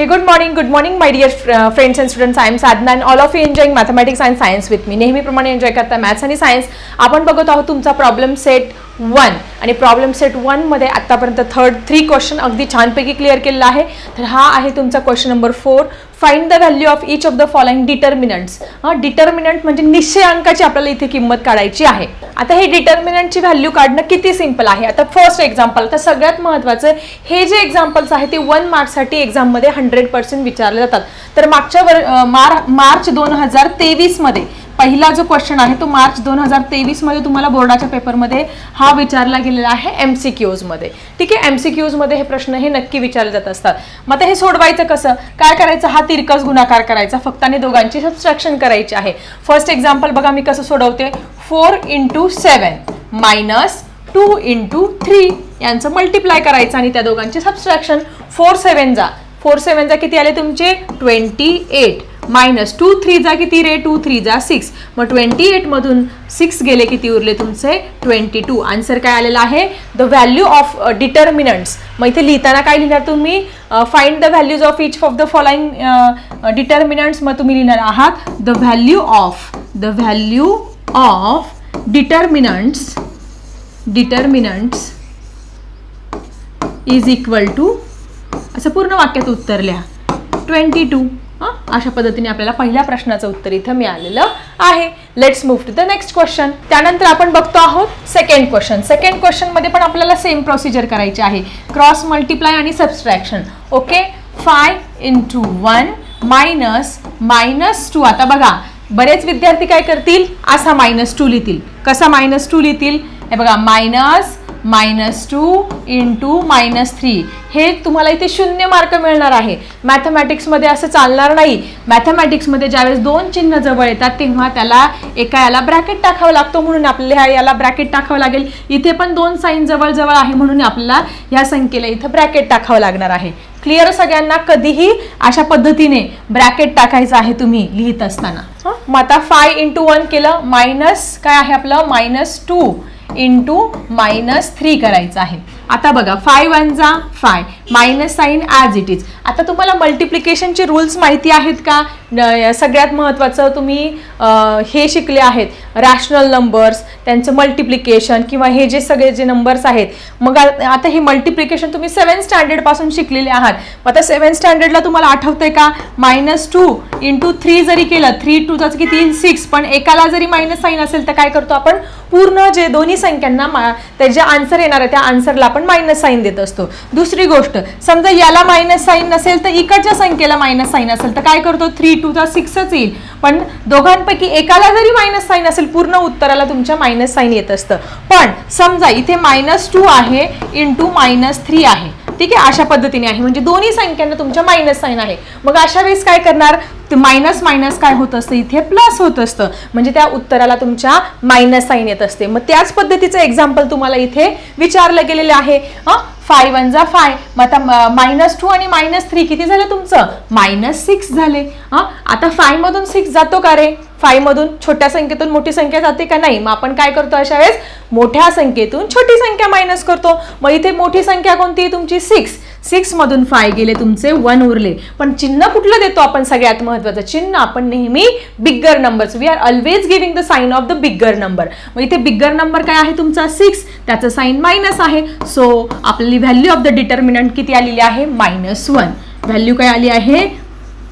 Hey good morning good morning my dear friends and students I am Sadhana and all of you enjoying mathematics and science with me नेहमीप्रमाणे enjoy करता maths आणि science आपण बघत आहोत तुमचा problem set one आणि problem set वनमध्ये आत्तापर्यंत थर्ड थ्री क्वेश्चन अगदी छानपैकी क्लिअर केलेला आहे तर हा आहे तुमचा question number four find the value of each of the following determinants हा डिटर्मिनंट म्हणजे निश्चय अंकाची आपल्याला इथे किंमत काढायची आहे. आता हे डिटर्मिनंटची व्हॅल्यू काढणं किती सिंपल आहे? आता फर्स्ट एक्झाम्पल तर सगळ्यात महत्त्वाचं हे जे एक्झाम्पल्स आहे ते वन मार्क्ससाठी एक्झाममध्ये हंड्रेड पर्सेंट विचारले जातात. तर मागच्या वर मार मार्च दोन हजार तेवीसमध्ये पहिला जो क्वेश्चन आहे तो मार्च दोन हजार तेवीसमध्ये तुम्हाला बोर्डाच्या पेपरमध्ये हा विचारला गेलेला आहे एम सी मध्ये. ठीक आहे एम सी मध्ये हे प्रश्न हे नक्की विचारले जात असतात. मग आता हे सोडवायचं कसं? काय करायचं? हा तिरकस गुणाकार करायचा. फक्त आणि दोघांची सबस्ट्रॅक्शन करायची आहे. फर्स्ट एक्झाम्पल बघा मी कसं सोडवते? Four into seven minus two into three यांचं मल्टिप्लाय करायचं आणि त्या दोघांचे सबस्ट्रॅक्शन फोर सेवन जा फोर सेवन जा किती आले तुमचे? Twenty eight minus two three जा किती रे? टू थ्री जा सिक्स मग ट्वेंटी एटमधून सिक्स गेले किती उरले तुमचे? ट्वेंटी टू आन्सर काय आलेला आहे? द व्हॅल्यू ऑफ डिटर्मिनंट्स मग इथे लिहिताना काय लिहिणार तुम्ही? Find the values of each of the following determinants मग तुम्ही लिहिणार आहात the value of the value of determinants determinants is equal to असं पूर्ण वाक्यात उत्तर लिहा. ट्वेंटी टू अशा पद्धतीने आपल्याला पहिल्या प्रश्नाचं उत्तर इथं मिळालेलं आहे. Let's move to the next question त्यानंतर आपण बघतो आहोत सेकंड क्वेश्चन सेकंड क्वेश्चनमध्ये पण आपल्याला सेम प्रोसिजर करायची आहे. क्रॉस मल्टिप्लाय आणि subtraction okay five into one minus minus two आता बघा बरेच विद्यार्थी काय करतील? असा मायनस टू लिहितील. कसा मायनस टू लिहितील? हे बघा minus minus two into minus three हे तुम्हाला इथे शून्य मार्क मिळणार आहे. मॅथमॅटिक्समध्ये असं चालणार नाही. मॅथमॅटिक्समध्ये ज्यावेळेस दोन चिन्ह जवळ येतात तेव्हा त्याला एका याला ब्रॅकेट टाकावं लागतो म्हणून आपल्याला याला ब्रॅकेट टाकावं लागेल. इथे पण दोन साईन जवळजवळ आहे म्हणून आपल्याला ह्या संख्येला इथं ब्रॅकेट टाकावं लागणार आहे. क्लिअर सगळ्यांना? कधीही अशा पद्धतीने ब्रॅकेट टाकायचं आहे तुम्ही लिहित असताना. मग आता फाय इंटू वन केलं मायनस काय आहे आपलं? Minus two into minus three करायचं आहे. आता बघा फाय वन जा five minus sign as it is आता तुम्हाला मल्टिप्लिकेशनचे रूल्स माहिती आहेत का? न- सगळ्यात महत्त्वाचं तुम्ही हे शिकले आहेत. रॅशनल नंबर्स त्यांचं मल्टिप्लिकेशन किंवा हे जे सगळे जे नंबर्स आहेत. मग आता हे मल्टिप्लिकेशन तुम्ही सेवन स्टँडर्डपासून शिकलेले आहात. मग आता सेवन स्टँडर्डला तुम्हाला आठवतं आहे का? मायनस टू इंटू थ्री जरी केलं थ्री टू की किती सिक्स पण एकाला जरी मायनस साईन असेल तर काय करतो आपण? पूर्ण जे दोन्ही संख्यांना मा- त्याचे आन्सर येणार आहे त्या आन्सरला आपण मायनस साईन देत असतो. दुसरी गोष्ट समजा याला मायनस साईन नसेल तर इकडच्या संख्येला मायनस साईन असेल. तर काय करतो? थ्री टूचा सिक्सच येईल. पण दोघांपैकी एकाला जरी मायनस साईन असेल पूर्ण उत्तराला तुमच्या मायनस साईन येत असतं. पण समजा इथे मायनस टू आहे इंटू मायनस थ्री आहे. ठीक आहे? अशा पद्धतीने आहे. म्हणजे दोन्ही संख्यांना तुमच्या मायनस साईन आहे. मग अशा वेळेस काय करणार? मायनस मायनस काय होत असतं? इथे प्लस होत असतं. म्हणजे त्या उत्तराला तुमच्या मायनस साईन येत असते. मग त्याच पद्धतीचं एक्झाम्पल तुम्हाला इथे विचारलं गेलेलं आहे. फाय वन जा फाय मग आता मायनस टू आणि मायनस थ्री किती झालं तुमचं? मायनस सिक्स झाले. हा? आता फायमधून सिक्स जातो का रे? फायमधून छोट्या संख्येतून मोठी संख्या जाते का नाही? मग आपण काय करतो अशा वेळेस? मोठ्या संख्येतून छोटी संख्या मायनस करतो. मग इथे मोठी संख्या कोणती? तुमची सिक्स सिक्स मधून फाय गेले तुमचे वन उरले. पण चिन्ह कुठलं देतो आपण सगळ्यात महत्वाचं चिन्ह आपण नेहमी bigger numbers we are always giving the sign of the bigger number मग इथे बिग्गर नंबर काय आहे तुमचा? सिक्स त्याचं साईन मायनस आहे. सो आपली व्हॅल्यू ऑफ द डिटर्मिनंट किती आलेली आहे? मायनस वन व्हॅल्यू काय आली आहे?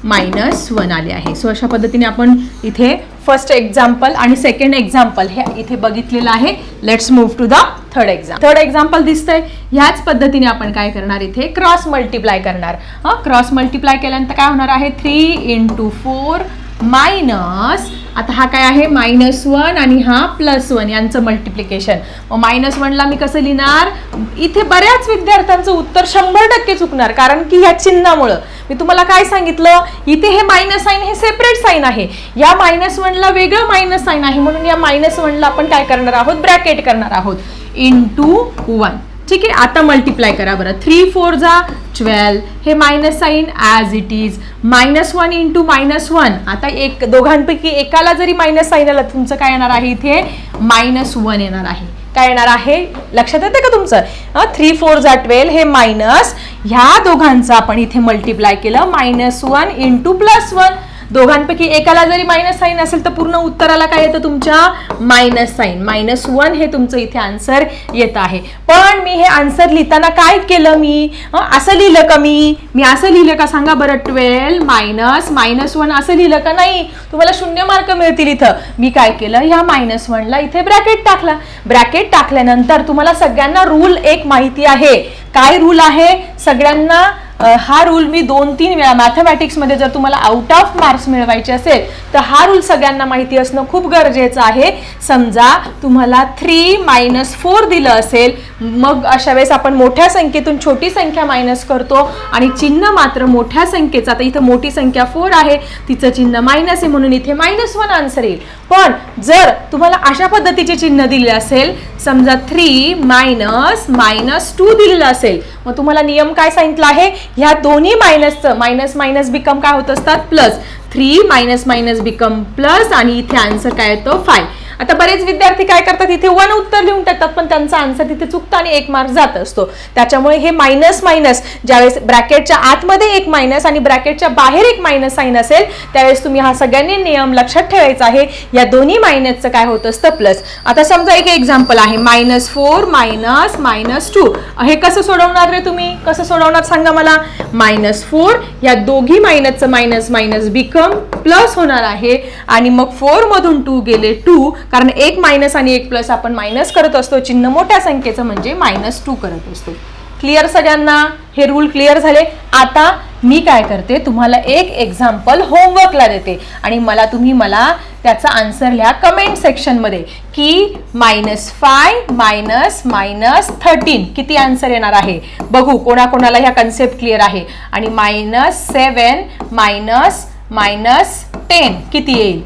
मायनस वन आले आहे. सो अशा पद्धतीने आपण इथे फर्स्ट एक्झाम्पल आणि सेकंड एक्झाम्पल हे इथे बघितलेलं आहे. Let's move to the third exam third example दिसतंय. ह्याच पद्धतीने आपण काय करणार इथे? क्रॉस मल्टिप्लाय करणार. हां? क्रॉस मल्टिप्लाय केल्यानंतर काय होणार आहे? थ्री इंटू फोर मायनस आता हा काय आहे? मायनस वन आणि हा प्लस वन यांचं मल्टिप्लिकेशन मग मायनस वनला मी कसं लिहिणार? इथे बऱ्याच विद्यार्थ्यांचं उत्तर शंभर टक्के चुकणार कारण की ह्या चिन्हामुळं. मी तुम्हाला काय सांगितलं? इथे हे मायनस साईन हे सेपरेट साईन आहे. या मायनस वनला वेगळं मायनस साईन आहे म्हणून या मायनस वनला आपण काय करणार आहोत? ब्रॅकेट करणार आहोत. इन टू वन ठीक आहे आता मल्टिप्लाय करा बरं. थ्री फोर जा ट्वेल्व हे minus sign as it is minus one into minus one आता एक दोघांपैकी एकाला जरी मायनस साईन आलं तुमचं काय येणार आहे इथे? मायनस वन येणार आहे. काय येणार आहे? लक्षात येते का तुमचं? थ्री फोर जा ट्वेल्व हे मायनस ह्या दोघांचं आपण इथे मल्टिप्लाय केलं. Minus one into plus one दोघांपैकी एकाला जरी मायनस साईन असेल तर पूर्ण उत्तराला काय येतं तुमच्या? मायनस साईन मायनस वन हे तुमचं इथे आन्सर येत आहे. पण मी हे आन्सर लिहिताना काय केलं मी? असं लिहिलं का मी? मी असं लिहिलं का? सांगा बरं ट्वेल्व मायनस मायनस वन असं लिहिलं का नाही? तुम्हाला शून्य मार्क मिळतील इथं. मी काय केलं? ह्या मायनस वनला इथे ब्रॅकेट टाकला. ब्रॅकेट टाकल्यानंतर तुम्हाला सगळ्यांना रूल एक माहिती आहे. काय रूल आहे? सगळ्यांना हा रूल मी दोन तीन वेळा मॅथमॅटिक्समध्ये जर तुम्हाला आउट ऑफ मार्क्स मिळवायचे असेल तर हा रूल सगळ्यांना माहिती असणं खूप गरजेचं आहे. समजा तुम्हाला थ्री मायनस फोर दिलं असेल मग अशा वेळेस आपण मोठ्या संख्येतून छोटी संख्या मायनस करतो आणि चिन्ह मात्र मोठ्या संख्येचं. आता इथं मोठी संख्या फोर आहे तिचं चिन्ह मायनस आहे म्हणून इथे मायनस वन आन्सर येईल. पण जर तुम्हाला अशा पद्धतीचे चिन्ह दिले असेल समजा थ्री मायनस मायनस टू दिलेलं असेल मग तुम्हाला नियम काय सांगितला आहे? ह्या दोन्ही मायनसचं मायनस मायनस बिकम काय होत असतात? Plus three minus minus become plus आणि इथे आन्सर काय येतो? फाय आता बरेच विद्यार्थी काय करतात इथे वन उत्तर लिहून टाकतात पण त्यांचा आन्सर तिथे चुकतं आणि एक मार्क जात असतो. त्याच्यामुळे हे मायनस मायनस ज्यावेळेस ब्रॅकेटच्या आतमध्ये एक मायनस आणि ब्रॅकेटच्या बाहेर एक मायनस साईन असेल त्यावेळेस तुम्ही हा सगळ्यांनी नियम लक्षात ठेवायचा आहे. या दोन्ही मायनसचं काय होत असतं प्लस आता समजा एक एक्झाम्पल आहे minus four minus minus two हे कसं सोडवणार रे तुम्ही? कसं सोडवणार सांगा मला? मायनस फोर या दोघी मायनसचं मायनस मायनस बिकम प्लस होणार आहे. आणि मग फोर मधून टू गेले टू कारण एक मायनस आणि एक प्लस आपण मायनस करत असतो. चिन्ह मोठ्या संख्येचं म्हणजे मायनस टू करत असतो. क्लिअर सगळ्यांना? हे रूल क्लिअर झाले. आता मी काय करते? तुम्हाला एक एक्झाम्पल होमवर्कला देते. आणि मला तुम्ही मला त्याचा आन्सर लिहा कमेंट सेक्शनमध्ये की minus five minus minus thirteen किती आन्सर येणार आहे? बघू कोणाकोणाला ह्या कन्सेप्ट क्लिअर आहे. आणि minus seven minus minus ten किती येईल?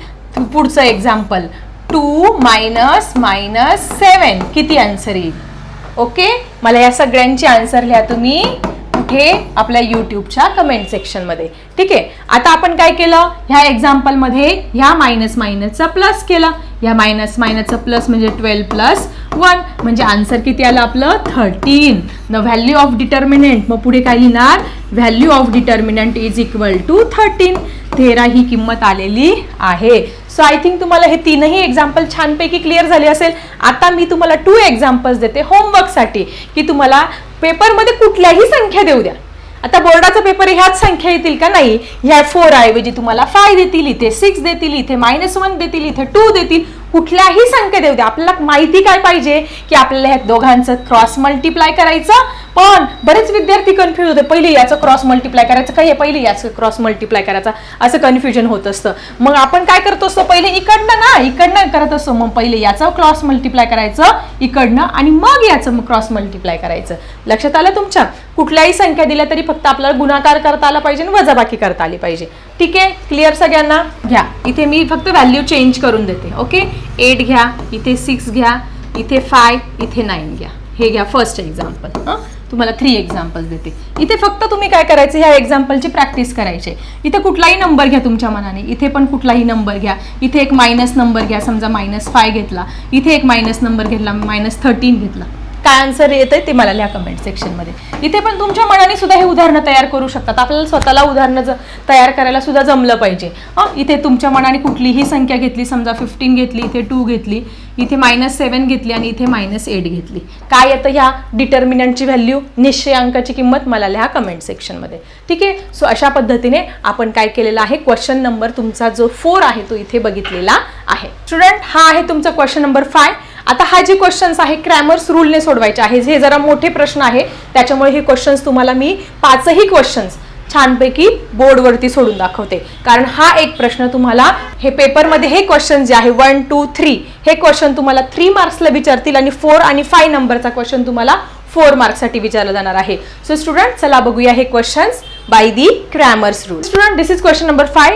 पुढचं example two minus minus seven. किती आन्सर येईल? ओके मला या सगळ्यांची आन्सर लिहा तुम्ही. कुठे? आपल्या यूट्यूबच्या कमेंट सेक्शनमध्ये ठीक आहे? आता आपण काय केलं? ह्या एक्झाम्पलमध्ये ह्या मायनस मायनसचा प्लस केला. ह्या मायनस मायनसचा प्लस म्हणजे ट्वेल्व प्लस वन म्हणजे आन्सर किती आलं आपलं? Thirteen the value of determinant मग पुढे काय लिहिणार? Value of determinant is equal to thirteen तेरा ही किंमत आलेली आहे. सो आय थिंक तुम्हाला हे तीनही एक्झाम्पल छानपैकी क्लिअर झाले असेल. आता मी तुम्हाला टू एक्झाम्पल्स देते होमवर्कसाठी की तुम्हाला पेपरमध्ये कुठल्याही संख्या देऊ द्या. आता बोर्डाचा पेपर ह्याच संख्या येतील का? नाही. ह्या फोर ऐवजी तुम्हाला फाय देतील इथे सिक्स देतील इथे मायनस वन देतील इथे टू देतील. कुठल्याही संख्या देऊ द्या. आपल्याला माहिती काय पाहिजे? की आपल्याला ह्या दोघांचं क्रॉस मल्टिप्लाय करायचं पण बरेच विद्यार्थी कन्फ्युज होते. पहिले याचं क्रॉस मल्टिप्लाय करायचं काय पहिले याचं क्रॉस मल्टिप्लाय करायचं. असं कन्फ्युजन होत असतं. मग आपण काय करत असतो? पहिले इकडनं ना? इकडनं करत असतो. मग पहिले याचं क्रॉस मल्टिप्लाय करायचं इकडनं आणि मग याचं क्रॉस मल्टिप्लाय करायचं. लक्षात आलं तुमच्या? कुठल्याही संख्या दिल्या तरी फक्त आपल्याला गुणाकार करता आला पाहिजे आणि वजाबाकी करता आली पाहिजे. ठीक आहे? क्लिअर सगळ्यांना? घ्या. इथे मी फक्त व्हॅल्यू चेंज करून देते. ओके एट घ्या. इथे सिक्स घ्या. इथे फाय इथे नाईन घ्या. हे घ्या फर्स्ट एक्झाम्पल हां? तुम्हाला थ्री एक्झाम्पल्स देते. इथे फक्त तुम्ही काय करायचं ह्या एक्झाम्पलची प्रॅक्टिस करायची. इथे कुठलाही नंबर घ्या तुमच्या मनाने. इथे पण कुठलाही नंबर घ्या. इथे एक मायनस नंबर घ्या समजा मायनस फाय घेतला. इथे एक मायनस नंबर घेतला मायनस थर्टीन घेतला. काय आन्सर येत आहे ते मला लिहा कमेंट सेक्शनमध्ये इथे पण तुमच्या मनाने सुद्धा हे उदाहरणं तयार करू शकतात. आपल्याला स्वतःला उदाहरणं ज तयार करायला सुद्धा जमलं पाहिजे. हां इथे तुमच्या मनाने कुठलीही संख्या घेतली समजा फिफ्टीन घेतली इथे टू घेतली इथे मायनस सेवन घेतली आणि इथे मायनस एट घेतली. काय येतं ह्या डिटर्मिनंटची व्हॅल्यू निश्चय अंकाची किंमत मला लिहा कमेंट सेक्शनमध्ये ठीक आहे? सो अशा पद्धतीने आपण काय केलेलं आहे? क्वेश्चन नंबर तुमचा जो फोर आहे तो इथे बघितलेला आहे. स्टुडंट हा आहे तुमचा क्वेश्चन नंबर फाय आता हा जे क्वेश्चन्स आहे क्रॅमर्स रूलने सोडवायचे आहे. हे जरा मोठे प्रश्न आहे. त्याच्यामुळे हे क्वेश्चन्स तुम्हाला मी पाचही क्वेश्चन्स छानपैकी बोर्डवरती सोडून दाखवते. कारण हा एक प्रश्न तुम्हाला हे पेपरमध्ये हे क्वेश्चन जे आहे वन टू थ्री हे क्वेश्चन तुम्हाला थ्री मार्क्सला विचारतील आणि फोर आणि फाय नंबरचा क्वेश्चन तुम्हाला फोर मार्क्ससाठी विचारला जाणार आहे. सो स्टुडंट चला बघूया हे questions by the Cramer's rule student this is question number five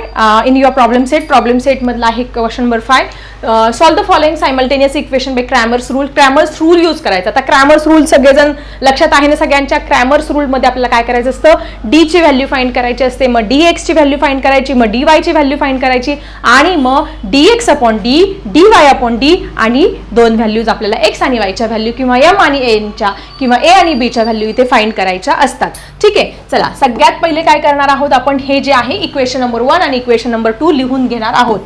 in your problem set problem सेटमधला आहे question number five solve the following simultaneous equation by Cramer's rule Cramer's rule use करायचा. आता Cramer's rule सगळेजण लक्षात आहे ना सगळ्यांच्या? Cramer's रूलमध्ये आपल्याला काय करायचं असतं? डी ची व्हॅल्यू फाइंड करायची असते मग डी एक्सची व्हॅल्यू फाइंड करायची मग डी वायची व्हॅल्यू फाइंड करायची आणि मग D X upon D D Y upon D आणि दोन व्हॅल्यूज आपल्याला एक्स आणि वायच्या व्हॅल्यू किंवा एम आणि एनच्या किंवा ए आणि बीच्या व्हॅल्यू इथे फाइंड करायच्या असतात. ठीक आहे? चला सगळ्यात पहिले काय करणार आहोत आपण? हे जे आहे इक्वेशन नंबर वन आणि इक्वेशन नंबर टू लिहून घेणार आहोत.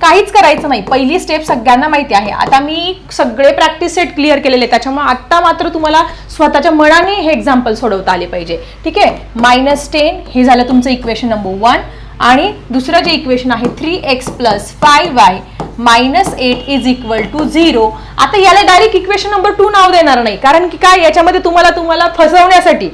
काहीच करायचं नाही. पहिली स्टेप सगळ्यांना माहिती आहे. आता मी सगळे प्रॅक्टिस सेट क्लिअर केलेले त्याच्यामुळे आता मात्र तुम्हाला स्वतःच्या मनाने हे एक्झाम्पल सोडवता आले पाहिजे. ठीक आहे? मायनस टेन हे झालं तुमचं इक्वेशन नंबर वन आणि दुसरं जे इक्वेशन आहे three X plus five Y minus eight is equal to zero आता याला डायरेक्ट इक्वेशन नंबर टू नाव देणार नाही. कारण की काय? याच्यामध्ये तुम्हाला तुम्हाला फसवण्यासाठी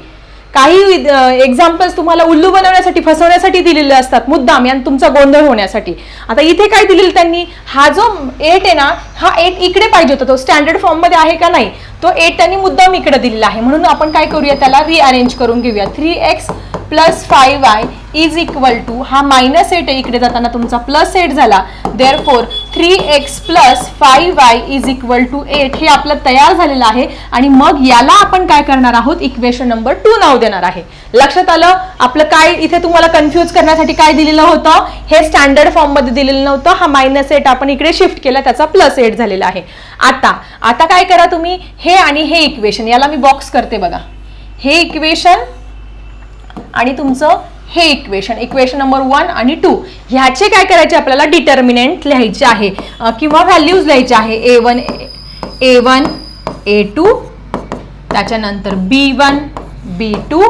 काही एक्झाम्पल्स तुम्हाला उल्लू बनवण्यासाठी फसवण्यासाठी दिलेले असतात. मुद्दाम आणि तुमचा गोंधळ होण्यासाठी. आता इथे काय दिलेलं त्यांनी? हा जो एट आहे ना हा एट इकडे पाहिजे होता. तो स्टँडर्ड फॉर्ममध्ये आहे का नाही? तो एट त्यांनी मुद्दाम इकडे दिलेला आहे. म्हणून आपण काय करूया? त्याला रिअरेंज करून घेऊया. Three X plus five Y is equal to हा मायनस एट आहे इकडे जाताना तुमचा प्लस एट झाला. Therefore three X plus five Y is equal to eight हे आपलं तयार झालेलं आहे. आणि मग याला आपण काय करणार आहोत? इक्वेशन नंबर टू नाव देणार आहे. लक्षात आलं? आपलं काय इथे तुम्हाला कन्फ्यूज करण्यासाठी काय दिलेलं होतं? हे स्टँडर्ड फॉर्ममध्ये दिलेलं नव्हतं. हा मायनस एट आपण इकडे शिफ्ट केला त्याचा प्लस एट झालेला आहे. आता आता काय करा तुम्ही? हे आणि हे इक्वेशन याला मी बॉक्स करते बघा. हे इक्वेशन आणि तुमचं हे इक्वेशन इक्वेशन नंबर वन आणि टू ह्याचे काय करायचे आपल्याला? डिटर्मिनेंट लिहायचे आहे. किंवा व्हॅल्यूज लिहायचे आहे. A one A one A two त्याच्यानंतर B one B two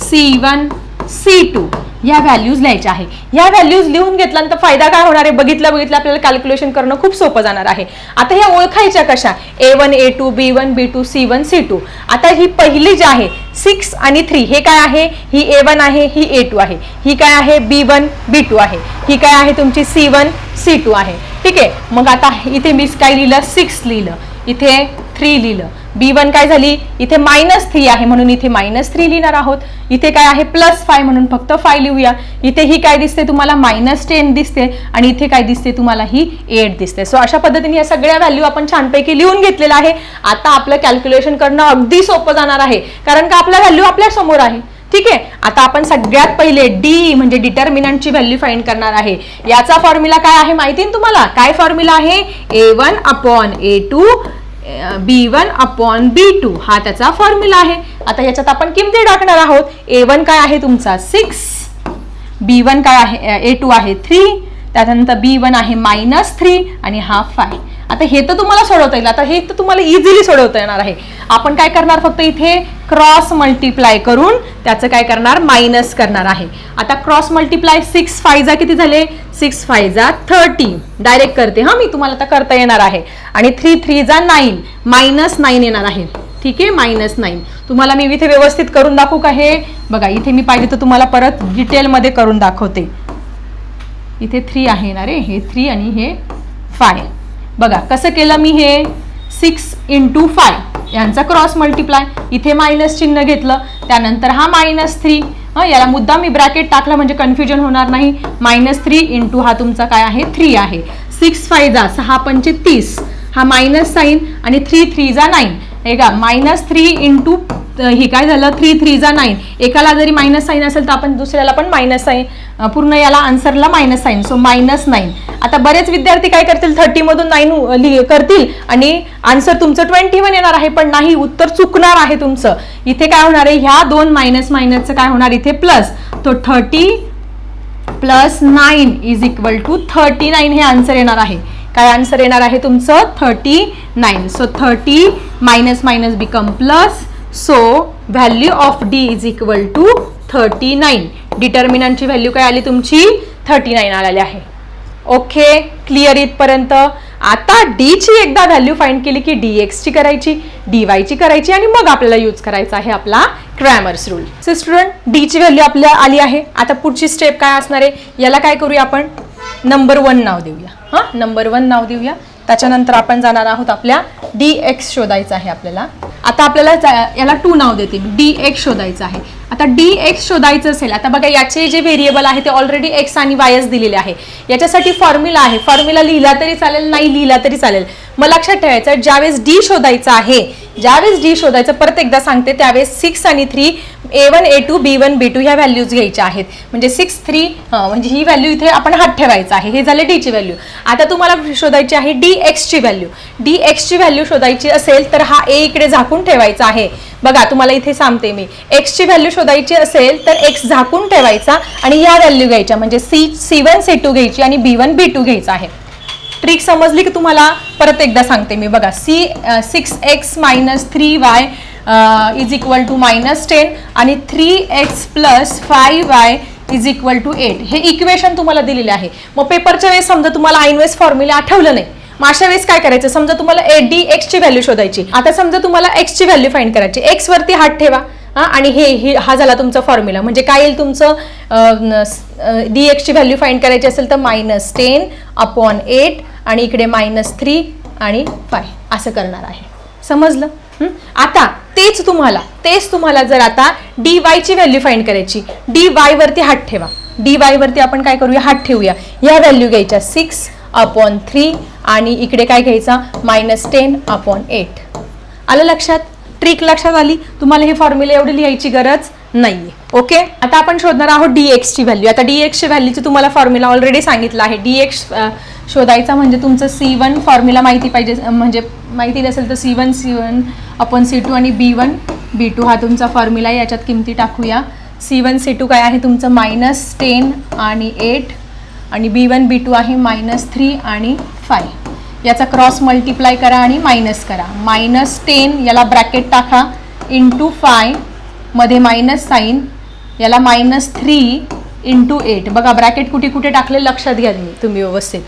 C one C two. या व्हॅल्यूज लिहायच्या आहे. या व्हॅल्यूज लिहून घेतल्यानंतर फायदा काय होणार आहे? बघितलं बघितलं आपल्याला कॅल्क्युलेशन करणं खूप सोपं जाणार आहे. आता ह्या ओळखायच्या कशा? A one A two B one B two C one C two आता ही पहिली जी आहे सिक्स आणि थ्री हे काय आहे? ही ए वन आहे ही ए टू आहे. ही काय आहे? बी वन बी टू आहे. ही काय आहे? तुमची सी वन सी टू आहे. ठीक आहे? मग आता इथे मी काय लिहिलं? सिक्स लिहिलं. इथे थ्री लिहिलं. बी वन काय झाली? इथे मायनस थ्री आहे म्हणून इथे मायनस थ्री लिहिणार आहोत. इथे काय आहे? प्लस फाय म्हणून फक्त फाय लिहूया. इथे ही काय दिसते? तुम्हाला मायनस टेन दिसते आणि इथे काय दिसते? तुम्हाला ही एट दिसते. सो अशा पद्धतीने या सगळ्या व्हॅल्यू आपण छानपैकी लिहून घेतलेलं आहे. आता आपलं कॅल्क्युलेशन करणं अगदी सोपं जाणार आहे. कारण का? आपल्या व्हॅल्यू आपल्यासमोर आहे. ठीक आहे? आता आपण सगळ्यात पहिले डी म्हणजे डिटर्मिनंटची व्हॅल्यू फाइंड करणार आहे. याचा फॉर्म्युला काय आहे माहिती ना तुम्हाला? काय फॉर्म्युला आहे? A one upon A two B one upon B two हा त्याचा फॉर्म्युला आहे. आता याच्यात आपण किमती टाकणार आहोत. ए वन काय आहे तुमचा? सिक्स बी वन काय आहे? ए टू आहे थ्री त्यानंतर बी वन आहे मायनस थ्री आणि हा फाय आता हे तर तुम्हाला सोडवता येईल. आता हे तर तुम्हाला इझिली सोडवता येणार आहे. आपण काय करणार? फक्त इथे क्रॉस मल्टिप्लाय करून त्याचं काय करणार? मायनस करणार आहे. आता क्रॉस मल्टिप्लाय सिक्स फायजा किती झाले? सिक्स फायजा थर्टी डायरेक्ट करते. हा मी तुम्हाला आता करता येणार आहे. आणि थ्री थ्री जा नाईन मायनस नाईन येणार आहे. ठीक आहे? मायनस नाईन तुम्हाला मी इथे व्यवस्थित करून दाखवू का हे? बघा इथे मी पाहिजे तर तुम्हाला परत डिटेलमध्ये करून दाखवते. इथे थ्री आहे ना रे? हे थ्री आणि हे फाय बघा कसं केलं मी हे? सिक्स इंटू फाय यांचा क्रॉस मल्टिप्लाय इथे मायनस चिन्ह घेतलं. त्यानंतर हा मायनस थ्री याला मुद्दा मी ब्रॅकेट टाकला म्हणजे कन्फ्युजन होणार नाही. मायनस थ्री इंटू हा तुमचा काय आहे? थ्री आहे. सिक्स फाय जा सहा पंचे तीस. हा मायनस साईन आणि थ्री थ्री जा नाईन हे का मायनस थ्री इंटू हे काय झालं? थ्री थ्रीचा नाईन एकाला जरी मायनस साईन असेल तर आपण दुसऱ्याला पण मायनस साईन पूर्ण याला आन्सरला minus sign so minus nine आता बरेच विद्यार्थी काय करतील? थर्टीमधून नाईन करतील. आणि आन्सर तुमचं ट्वेंटी वन येणार आहे पण नाही उत्तर चुकणार आहे तुमचं. इथे काय होणार आहे? ह्या दोन मायनस मायनसचं काय होणार? इथे प्लस तो thirty plus nine is equal to thirty nine हे आन्सर येणार आहे. काय आन्सर येणार आहे तुमचं? Thirty nine so thirty minus minus become plus so value of D is equal to thirty nine डिटर्मिनंटची value काय आली तुमची? थर्टी नाईन आलेली आहे. ओके क्लिअर इथपर्यंत. आता डीची एकदा व्हॅल्यू फाईंड केली की डी एक्सची करायची डी ची करायची आणि मग आपल्याला यूज करायचा आहे आपला क्रॅमर्स रूल सो स्टुडंट डीची व्हॅल्यू आपल्या आली आहे. आता पुढची स्टेप काय असणार आहे? याला काय करूया आपण? नंबर वन नाव देऊया. हां? नंबर वन नाव देऊया. त्याच्यानंतर आपण जाणार आहोत आपल्या डी एक्स शोधायचा आहे आपल्याला. आता आपल्याला याला टू नाव देते डी एक्स शोधायचं आहे. आता डी एक्स शोधायचं असेल आता बघा याचे जे व्हेरिएबल आहे ते ऑलरेडी एक्स आणि वायच दिलेले आहे. याच्यासाठी फॉर्म्युला आहे. फॉर्म्युला लिहिला तरी चालेल नाही लिहिला तरी चालेल. मग लक्षात ठेवायचं ज्यावेळेस डी शोधायचं आहे ज्यावेळेस डी शोधायचं परत एकदा सांगते त्यावेळेस सिक्स आणि three A one A two B one B two ह्या व्हॅल्यूज घ्यायच्या आहेत. म्हणजे सिक्स थ्री म्हणजे ही व्हॅल्यू इथे आपण हात ठेवायचा आहे. हे झाले डीची व्हॅल्यू आता तुम्हाला शोधायची आहे डी एक्सची व्हॅल्यू डी एक्सची व्हॅल्यू शोधायची असेल तर हा ए इकडे झाकून ठेवायचा आहे. बघा तुम्हाला इथे सांगते मी. एक्सची व्हॅल्यू शोधायची असेल तर एक्स झाकून ठेवायचा आणि या व्हॅल्यू घ्यायच्या. म्हणजे C C one C two घ्यायची आणि बी वन बी टू घ्यायचा आहे. ट्रिक समजली की तुम्हाला? परत एकदा सांगते मी. बघा C six X minus three Y is equal to minus ten आणि three X plus five Y is equal to eight हे इक्वेशन तुम्हाला दिलेले आहे. मग पेपरच्या वेळेस समजा तुम्हाला आईनवेस फॉर्म्युला आठवलं नाही. मग अशा वेळेस काय करायचं? समजा तुम्हाला ए डी एक्सची व्हॅल्यू शोधायची. आता समजा तुम्हाला एक्सची व्हॅल्यू फाईंड करायची. एक्स वरती हात ठेवा. आणि हे हा झाला तुमचा फॉर्म्युला म्हणजे काय येईल तुमचं? डी एक्सची व्हॅल्यू फाईंड करायची असेल तर मायनस टेन अपॉन एट आणि इकडे मायनस थ्री आणि फाय असं करणार आहे. समजलं? आता तेच तुम्हाला तेच तुम्हाला जर आता डी वायची व्हॅल्यू फाईंड करायची डी वाय वरती हात ठेवा. डी वाय वरती आपण काय करूया? हात ठेवूया. या व्हॅल्यू घ्यायच्या सिक्स अपॉन थ्री आणि इकडे काय घ्यायचा? मायनस टेन अपॉन एट आलं लक्षात? ट्रिक लक्षात आली? तुम्हाला हे फॉर्म्युला एवढी लिहायची गरज नाही ओके आता आपण शोधणार आहोत डी एक्सची व्हॅल्यू आता डी एक्सची व्हॅल्यूची तुम्हाला फॉर्म्युला ऑलरेडी सांगितलं आहे. डी एक्स शोधायचा म्हणजे तुमचं सी वन फॉर्म्युला माहिती पाहिजे म्हणजे माहिती नसेल तर C one C one upon C two आणि बी वन बी टू हा तुमचा फॉर्म्युला आहे. याच्यात किमती टाकूया. सी वन सी टू काय आहे? तुमचं मायनस टेन आणि एट आणि बी वन बी टू आहे मायनस थ्री आणि फाय याचा क्रॉस मल्टिप्लाय करा आणि मायनस करा. मायनस टेन याला ब्रॅकेट टाका. इंटू फायमध्ये मायनस साईन याला मायनस थ्री इंटू एट बघा ब्रॅकेट कुठे कुठे टाकले लक्षात घ्या तुम्ही तुम्ही व्यवस्थित.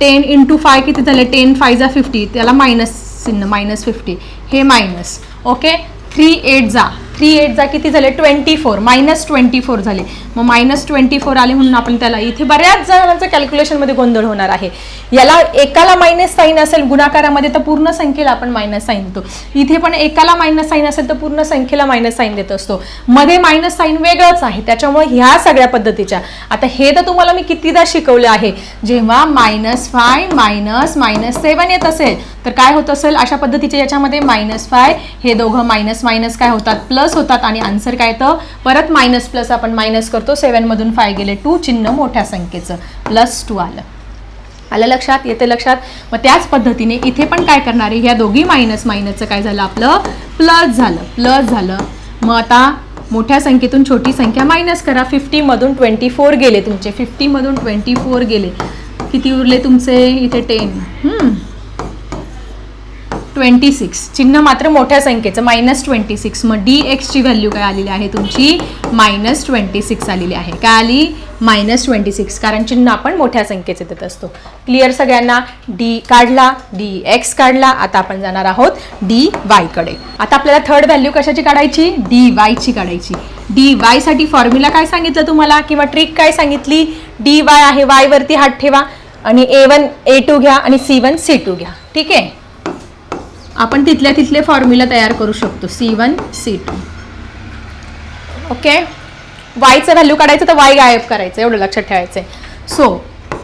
टेन इंटू फाय किती झाले? टेन फाय जा फिफ्टी त्याला मायनस चिन्ह मायनस फिफ्टी हे मायनस ओके थ्री एट जा. थ्री एट जा किती झाले? Twenty four minus twenty four झाले. मग मायनस ट्वेंटी फोर आले म्हणून आपण त्याला इथे बऱ्याच जणांचा कॅल्क्युलेशनमध्ये गोंधळ होणार आहे. याला एकाला मायनस साईन असेल गुणाकारामध्ये तर पूर्ण संख्येला आपण मायनस साईन देतो. इथे पण एकाला मायनस साईन असेल तर पूर्ण संख्येला मायनस साईन देत असतो. मध्ये मायनस साईन वेगळंच आहे. त्याच्यामुळे ह्या सगळ्या पद्धतीच्या. आता हे तर तुम्हाला मी कितीदा शिकवलं आहे. जेव्हा minus five minus minus seven येत असेल तर काय होत असेल? अशा पद्धतीचे याच्यामध्ये मायनस फाय हे दोघं मायनस मायनस काय होतात? प्लस होतात आणि आन्सर काय तर परत मायनस प्लस आपण मायनस करतो. सेवनमधून फाय गेले टू चिन्ह मोठ्या संख्येचं. प्लस टू आलं. आलं लक्षात? येते लक्षात? मग त्याच पद्धतीने इथे पण काय करणार आहे? ह्या दोघी मायनस मायनसचं काय झालं आपलं? प्लस झालं. प्लस झालं. मग आता मोठ्या संख्येतून छोटी संख्या मायनस करा. फिफ्टीमधून ट्वेंटी फोर गेले तुमचे. फिफ्टीमधून ट्वेंटी फोर गेले. किती उरले तुमचे? इथे टेन ट्वेंटी सिक्स चिन्ह मात्र मोठ्या संख्येचं. मायनस ट्वेंटी सिक्स मग डी एक्सची व्हॅल्यू काय आलेली आहे? तुमची मायनस ट्वेंटी सिक्स आलेली आहे. काय आली? मायनस ट्वेंटी सिक्स कारण चिन्ह आपण मोठ्या संख्येचे देत असतो. क्लिअर सगळ्यांना? डी काढला. डी एक्स काढला. आता आपण जाणार आहोत डी वायकडे आता आपल्याला थर्ड व्हॅल्यू कशाची काढायची? डी वायची काढायची. डी वायसाठी फॉर्म्युला काय सांगितलं तुम्हाला? किंवा ट्रिक काय सांगितली? डी वाय आहे वाय वरती हात ठेवा. आणि ए वन ए टू घ्या. आणि सी वन सी टू घ्या. ठीक आहे? आपण तिथल्या तिथले फॉर्म्युला तयार करू शकतो. C one C two okay वायचं व्हॅल्यू काढायचं तर वाय गायब करायचं एवढं लक्षात ठेवायचं आहे सो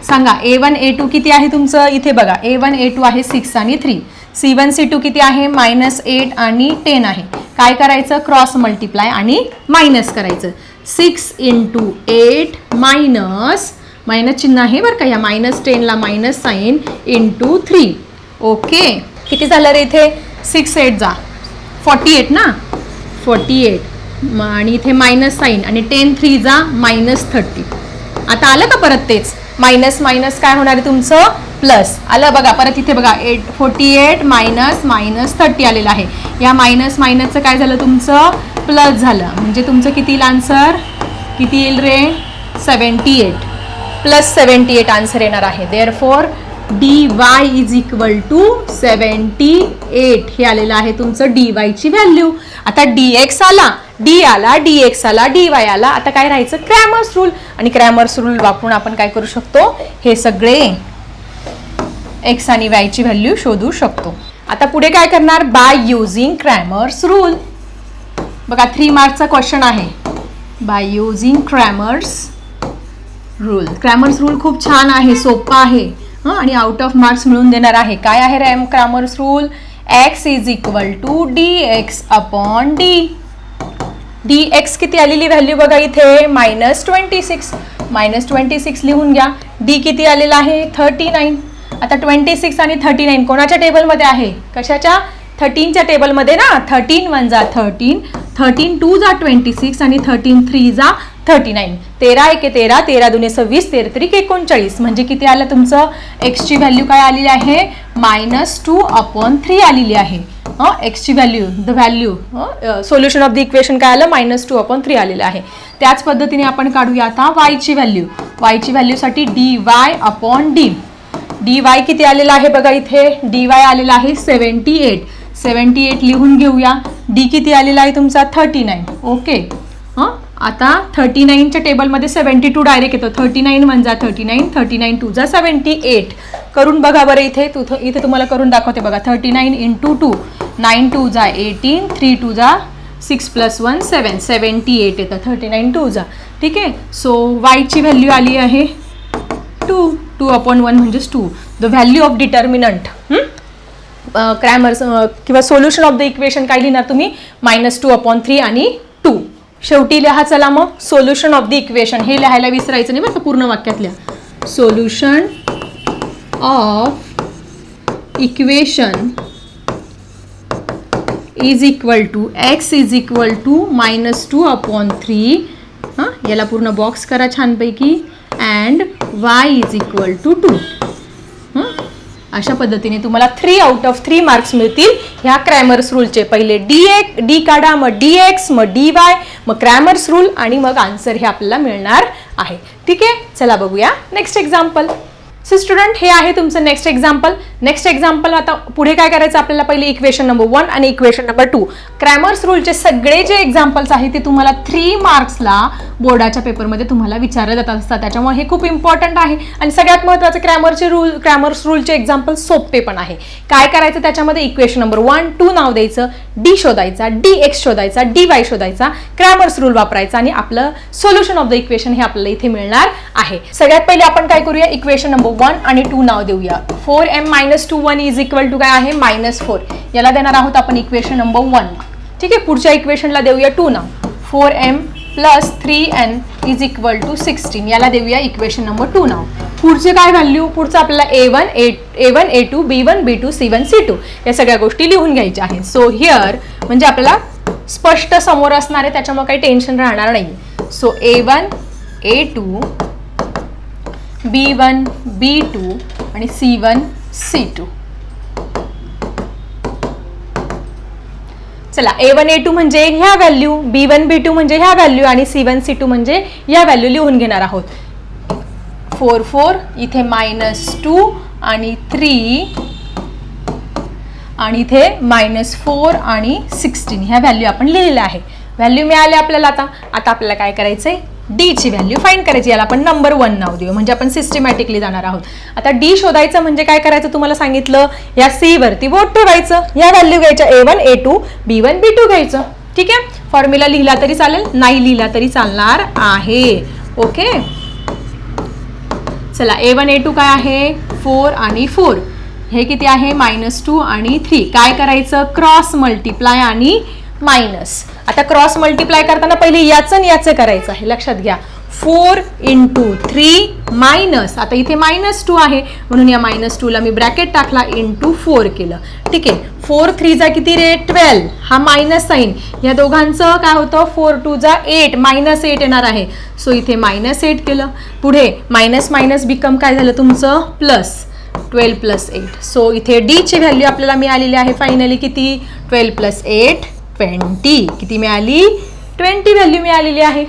सांगा ए वन ए टू किती आहे तुमचं? इथे बघा ए वन ए टू आहे सिक्स आणि three C one C two किती आहे? मायनस एट आणि टेन आहे. काय करायचं? क्रॉस मल्टिप्लाय आणि मायनस करायचं. Six into eight minus minus चिन्ह आहे बरं का या minus टेनला minus sign into three okay किती झालं रे इथे? सिक्स एट जा. फॉर्टी एट ना? फॉर्टी एट आणि इथे मायनस साईन आणि टेन थ्री जा मायनस थर्टी आता आलं का परत तेच? मायनस मायनस काय होणार आहे तुमचं? प्लस आलं बघा परत इथे बघा. Eight forty eight minus minus thirty आलेलं आहे. या मायनस मायनसचं काय झालं तुमचं? प्लस झालं. म्हणजे तुमचं किती येईल आन्सर किती येईल रे? Seventy eight plus seventy eight answer येणार आहे. Therefore D Y is equal to seventy eight हे आलेलं आहे तुमचं डी वायची व्हॅल्यू आता डी एक्स आला डी आला डी एक्स आला डी वाय आला. आता काय राहायचं? क्रॅमर्स रूल आणि क्रॅमर्स रूल वापरून आपण काय करू शकतो? हे सगळे एक्स आणि वायची व्हॅल्यू शोधू शकतो. आता पुढे काय करणार? बाय युझिंग क्रॅमर्स रूल बघा थ्री मार्कचा क्वेश्चन आहे. By using Cramer's rule Cramer's rule खूप छान आहे सोपा आहे. हां आणि आउट ऑफ मार्क्स मिळून देणार आहे. काय आहे RAM Cramer's rule X is equal to D X upon D D X किती आलेली व्हॅल्यू बघा इथे? Minus twenty six minus twenty six लिहून घ्या. डी किती आलेला आहे? थर्टी नाईन आता ट्वेंटी सिक्स आणि थर्टी नाईन कोणाच्या टेबलमध्ये आहे? कशाच्या? थर्टीनच्या टेबलमध्ये ना? थर्टीन वन जा थर्टीन थर्टीन टू जा ट्वेंटी सिक्स आणि थर्टीन थ्री जा थर्टी नाईन. तेरा एके तेरा तेरा दुने सव्वीस तेरा तरी एकोणचाळीस. म्हणजे किती आलं तुमचं? एक्सची व्हॅल्यू काय आलेली आहे? मायनस टू अपॉन थ्री आलेली आहे. एक्सची value the value solution of the equation काय आलं? मायनस टू अपॉन थ्री आलेलं आहे. त्याच पद्धतीने आपण काढूया आता वायची व्हॅल्यू वायची व्हॅल्यूसाठी D Y upon D D Y किती आलेला आहे बघा इथे? डी वाय आलेला आहे सेवन्टी एट सेवन्टी एट लिहून घेऊया. डी किती आलेला आहे तुमचा? थर्टी नाईन ओके हां? आता थर्टी नाईनच्या टेबलमध्ये सेवन्टी टू डायरेक्ट येतो. थर्टी नाईन वन जा thirty nine thirty nine two जा सेवन्टी एट करून बघा बरं इथे. तू इथे तुम्हाला करून दाखवते बघा. Thirty nine into two nine two जा एटीन थ्री टू जा six plus one seven seventy eight येतं. थर्टी नाईन टू जा. ठीक आहे? सो वायची व्हॅल्यू आली आहे टू टू अपॉन वन म्हणजेच to the value of determinant Cramer's किंवा सोल्युशन ऑफ द इक्वेशन काय लिहिणार तुम्ही? मायनस टू अपॉन थ्री आणि शेवटी लिहा चला मग सोल्युशन ऑफ द इक्वेशन हे लिहायला विसरायचं नाही बरं पूर्ण पूर्ण वाक्यातल्या solution of equation is equal to X is equal to minus two upon three हां याला पूर्ण बॉक्स करा छानपैकी. And Y is equal to two अशा पद्धतीने तुम्हाला three out of three marks मिळतील. ह्या क्रॅमर्स रूलचे पहिले डी एक डी काढा मग डी एक्स मग डी वाय मग क्रॅमर्स रूल आणि मग आन्सर हे आपल्याला मिळणार आहे. ठीक आहे? चला बघूया. नेक्स्ट एक्झाम्पल सो स्टुडंट हे आहे तुमचं नेक्स्ट एक्झाम्पल नेक्स्ट एक्झाम्पल आता पुढे काय करायचं? आपल्याला पहिले इक्वेशन नंबर वन आणि इक्वेशन नंबर टू क्रॅमर्स रूलचे सगळे जे एक्झाम्पल्स आहेत ते तुम्हाला थ्री मार्क्सला बोर्डाच्या पेपरमध्ये तुम्हाला विचारले जात असतात. त्याच्यामुळे हे खूप इम्पॉर्टंट आहे. आणि सगळ्यात महत्त्वाचं क्रॅमरचे रूल क्रॅमर्स रूलचे एक्झाम्पल सोपे पण आहे. काय करायचं? त्याच्यामध्ये इक्वेशन नंबर वन टू नाव द्यायचं डी शोधायचा डी एक्स शोधायचा डी वाय शोधायचा क्रॅमर्स रूल वापरायचा आणि आपलं सोल्युशन ऑफ द इक्वेशन हे आपल्याला इथे मिळणार आहे. सगळ्यात पहिले आपण काय करूया? इक्वेशन नंबर वन आणि टू नाव देऊया. Four M minus two one is equal to काय आहे? मायनस फोर याला देणार आहोत आपण इक्वेशन नंबर वन ठीक आहे? पुढच्या इक्वेशनला देऊया two now four M plus three N is equal to sixteen याला देऊया इक्वेशन नंबर टू नाव पुढचे काय व्हॅल्यू पुढचं आपल्याला A one A A one A two B one B two C one C two या सगळ्या गोष्टी लिहून घ्यायच्या आहेत. सो हिअर म्हणजे आपल्याला स्पष्ट समोर असणार आहे त्याच्यामुळे काही टेन्शन राहणार नाही so A one A two B one B two आणि सी वन सी टू. चला ए वन ए टू म्हणजे ह्या value B one B two म्हणजे ह्या व्हॅल्यू आणि सी वन सी टू म्हणजे या व्हॅल्यू लिहून घेणार आहोत. फोर फोर इथे मायनस टू आणि थ्री आणि इथे मायनस फोर आणि सिक्स्टीन ह्या व्हॅल्यू आपण लिहिलेल्या आहे. व्हॅल्यू मिळाले आपल्याला आता. आता आपल्याला काय करायचं आहे डीची व्हॅल्यू फाईंड करायची याला आपण नंबर वन नाव देऊ. म्हणजे आपण सिस्टमॅटिकली जाणार आहोत. आता डी शोधायचं म्हणजे काय करायचं तुम्हाला सांगितलं? या सी वरती वोट ठेवायचं. या व्हॅल्यू घ्यायच्या A one A two B one B two घ्यायचं. ठीक आहे? फॉर्म्युला लिहिला तरी चालेल नाही लिहिला तरी चालणार आहे. ओके चला ए वन ए टू काय आहे? फोर आणि फोर हे किती आहे? मायनस टू आणि थ्री काय करायचं? क्रॉस मल्टिप्लाय आणि मायनस आता क्रॉस मल्टिप्लाय करताना पहिले याचं याचं करायचं आहे. लक्षात घ्या. फोर इंटू थ्री मायनस आता इथे मायनस टू आहे. म्हणून या मायनस टूला मी ब्रॅकेट टाकला इंटू फोर केलं. ठीक आहे? फोर थ्रीचा किती रे? ट्वेल्व हा मायनस साईन या दोघांचं काय होतं? फोर टूचा एट मायनस एट येणार आहे. सो इथे मायनस एट केलं. पुढे मायनस मायनस बिकम काय झालं तुमचं? Plus twelve plus eight so इथे डीची व्हॅल्यू आपल्याला मिळालेली आहे फायनली किती? Twelve plus eight twenty. किती मिळाली? ट्वेंटी व्हॅल्यू मिळालेली आहे.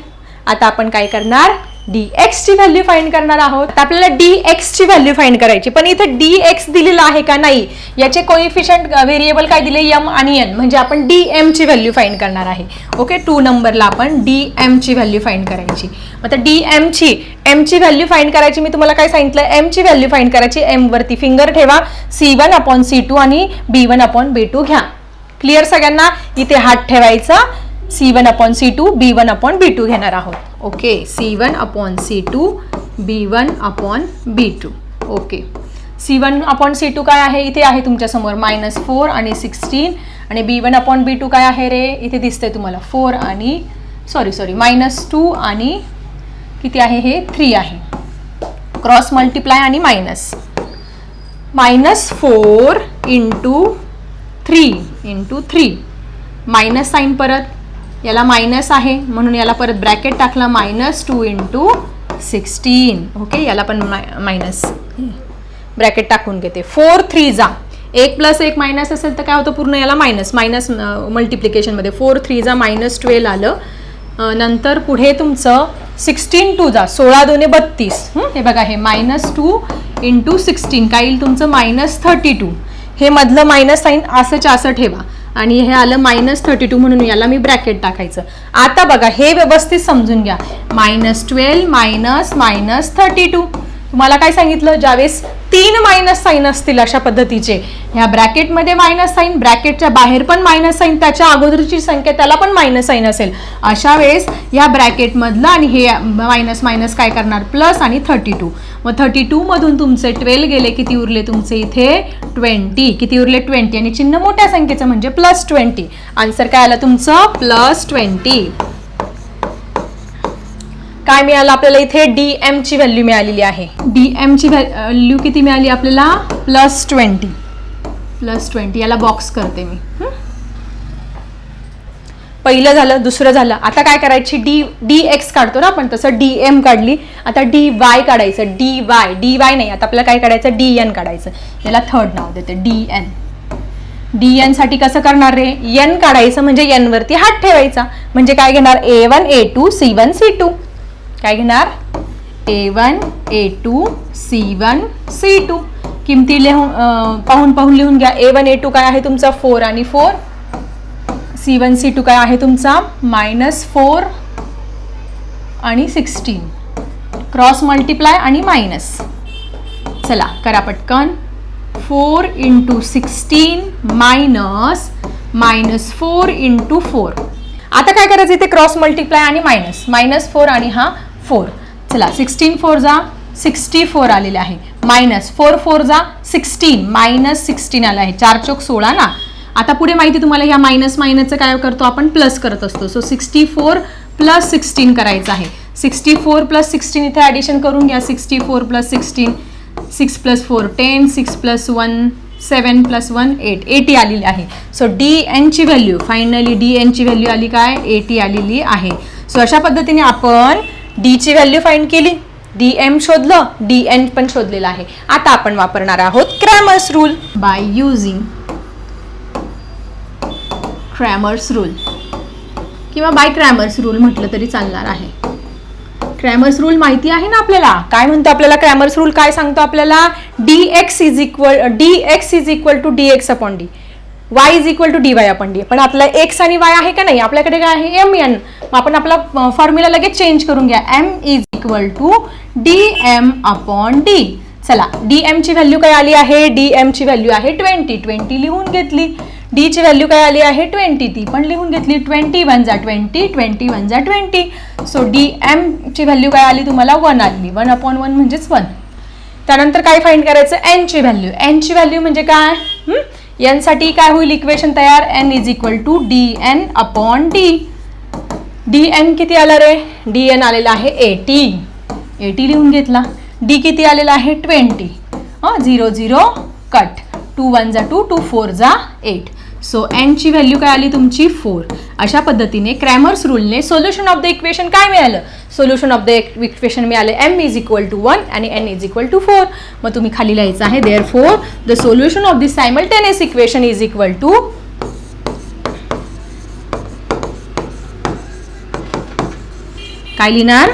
आता आपण काय करणार? डी एक्सची व्हॅल्यू फाइंड करणार आहोत. आता आपल्याला डी एक्सची व्हॅल्यू फाइंड करायची. पण इथे डी एक्स दिलेलं आहे का नाही? याचे कोइफिशियंट व्हेरिएबल काय दिले? यम आणि एन म्हणजे आपण डी एमची व्हॅल्यू फाइंड करणार आहे. ओके? टू नंबरला आपण डी एमची व्हॅल्यू फाइंड करायची. मग आता डी एमची एमची व्हॅल्यू फाइंड करायची. मी तुम्हाला काय सांगितलं? एमची व्हॅल्यू फाइंड करायची. एम वरती फिंगर ठेवा. C one upon C two आणि B one upon B two घ्या. क्लिअर सगळ्यांना इथे हात ठेवायचा. C one upon C two B one upon B two घेणार आहोत. Okay C one upon C two B one upon B two okay C one upon C two काय आहे? इथे आहे तुमच्यासमोर मायनस फोर आणि सिक्स्टीन आणि B one upon B two काय आहे रे? इथे दिसतंय तुम्हाला. फोर आणि सॉरी सॉरी मायनस टू आणि किती आहे हे? थ्री आहे. क्रॉस मल्टिप्लाय आणि minus minus four into three into three minus sign परत. याला मायनस आहे. म्हणून याला परत ब्रॅकेट टाकला. Minus two into sixteen okay याला पण मायनस ब्रॅकेट टाकून घेते. फोर थ्री जा. एक प्लस एक मायनस असेल तर काय होतं पूर्ण? याला मायनस मायनस मल्टिप्लिकेशनमध्ये फोर थ्री जा. मायनस ट्वेल्व आलं. नंतर पुढे तुमचं सिक्स्टीन टू जा. सोळा दोने बत्तीस. हे? बघा हे मायनस टू इंटू सिक्स्टीन काय येईल तुमचं? मायनस थर्टी टू हे मधलं मायनस साईन असंच्या असं ठेवा. आणि हे आलं मायनस थर्टी टू म्हणून याला मी ब्रॅकेट टाकायचं. आता बघा हे व्यवस्थित समजून घ्या. Minus twelve minus minus thirty two तुम्हाला काय सांगितलं? ज्यावेळेस तीन मायनस साईन असतील अशा पद्धतीचे. ह्या ब्रॅकेटमध्ये मायनस साईन ब्रॅकेटच्या बाहेर पण मायनस साईन त्याच्या अगोदरची संख्या त्याला पण मायनस साईन असेल. अशा वेळेस या ब्रॅकेटमधलं आणि हे मायनस मायनस काय करणार? प्लस आणि थर्टी टू मग थर्टी टूमधून तुमचे ट्वेल्व गेले किती उरले तुमचे इथे? ट्वेंटी किती उरले? ट्वेंटी आणि चिन्ह मोठ्या संख्येचं म्हणजे प्लस ट्वेंटी आन्सर काय आलं तुमचं? प्लस ट्वेंटी काय मिळालं आपल्याला इथे? डी एमची व्हॅल्यू मिळालेली आहे. डी एमची व्हॅल्यू किती मिळाली आपल्याला? प्लस ट्वेंटी प्लस ट्वेंटी याला बॉक्स करते मी? पहिलं झालं दुसरं झालं. आता काय करायची? डी डी एक्स काढतो ना आपण तसं डी एम काढली. आता डी वाय काढायचं. डी वाय डी वाय नाही. आता आपल्याला काय काढायचं? डी एन काढायचं. याला थर्ड नाव देते. डी एन डी एनसाठी कसं करणार रे? एन काढायचं म्हणजे एन वरती हात ठेवायचा. म्हणजे काय घेणार? A one A two C one C two काय घेणार? A one A two C one C two किमती लिहून पाहून पाहून लिहून घ्या. ए वन ए टू काय आहे तुमचा? फोर आणि four C one C two काय आहे तुमचा? मायनस फोर आणि सिक्स्टीन क्रॉस मल्टिप्लाय आणि मायनस चला करा पटकन. Four into sixteen minus minus four into four आता काय करायचं इथे? क्रॉस मल्टिप्लाय आणि मायनस मायनस फोर आणि हा फोर. चला सिक्स्टीन फोर जा सिक्स्टी फोर आलेले आहे. मायनस फोर फोर जा सिक्स्टीन मायनस सिक्स्टीन आलं आहे. चार चौक सोळा ना? आता पुढे माहिती तुम्हाला ह्या मायनस मायनसचं काय करतो? आपण प्लस करत असतो. So sixty four plus sixteen करायचं आहे. सिक्स्टी फोर प्लस सिक्स्टीन इथे ॲडिशन करून घ्या. Sixty four plus sixteen six plus four ten six plus one seven plus one eight eighty आलेली आहे. सो डी एनची व्हॅल्यू फायनली डी एनची value आली काय? एटी आलेली आहे. सो अशा पद्धतीने आपण डीची व्हॅल्यू फाइंड केली. डी एम शोधलं डी एन पण शोधलेलं आहे. आता आपण वापरणार आहोत Cramer's rule by using Cramer's rule किंवा बाय क्रॅमर्स रूल म्हटलं तरी चालणार आहे. क्रॅमर्स रूल माहिती आहे ना आपल्याला? काय म्हणतो आपल्याला क्रॅमर्स रूल काय सांगतो आपल्याला? D X is equal D X is equal to D X upon D Y is equal to D Y upon D पण आपला एक्स आणि वाय आहे का नाही? आपल्याकडे काय आहे? एम एन मग आपण आपला फॉर्म्युला लगेच चेंज करून घ्या. M is equal to D M upon D चला डी एमची व्हॅल्यू काय आली आहे? डी एमची व्हॅल्यू आहे ट्वेंटी ट्वेंटी लिहून घेतली. डी ची व्हॅल्यू काय आली आहे? ट्वेंटी ती पण लिहून घेतली. ट्वेंटी वन जा ट्वेंटी ट्वेंटी वन जा ट्वेंटी सो डी एमची व्हॅल्यू काय आली तुम्हाला? वन आली. वन अपॉन वन म्हणजेच वन त्यानंतर काय फाईंड करायचं? एन ची व्हॅल्यू एन ची व्हॅल्यू म्हणजे काय? यांसाठी काय होईल इक्वेशन तयार? N is equal to D N upon D D N किती आलं रे? डी एन आलेला आहे एटी एटी लिहून घेतला. डी किती आलेला आहे? ट्वेंटी हां zero zero cut two one जा टू टू फोर जा एट सो एनची व्हॅल्यू काय आली तुमची? फोर अशा पद्धतीने क्रॅमर्स रूलने सोल्युशन ऑफ द इक्वेशन काय मिळालं? सोल्युशन ऑफ द इक्वेशन मिळाले M is equal to one आणि N is equal to four मग तुम्ही खाली लिहायचं आहे therefore the solution of this simultaneous equation is equal to काय लिहिणार?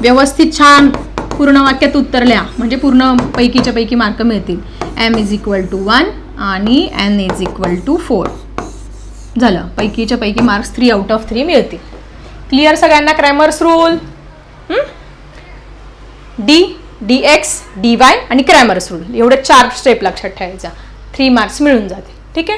व्यवस्थित छान पूर्ण वाक्यात उत्तर म्हणजे पूर्ण पैकीच्या पैकी मार्क मिळतील. M is equal to one आणि N is equal to four झालं. पैकीच्या पैकी marks three out of three मिळतील. क्लिअर सगळ्यांना Cramer's rule D D X D Y आणि क्रॅमर्स रूल एवढे चार स्टेप लक्षात ठेवायचा. थ्री मार्क्स मिळून जातील. ठीक आहे?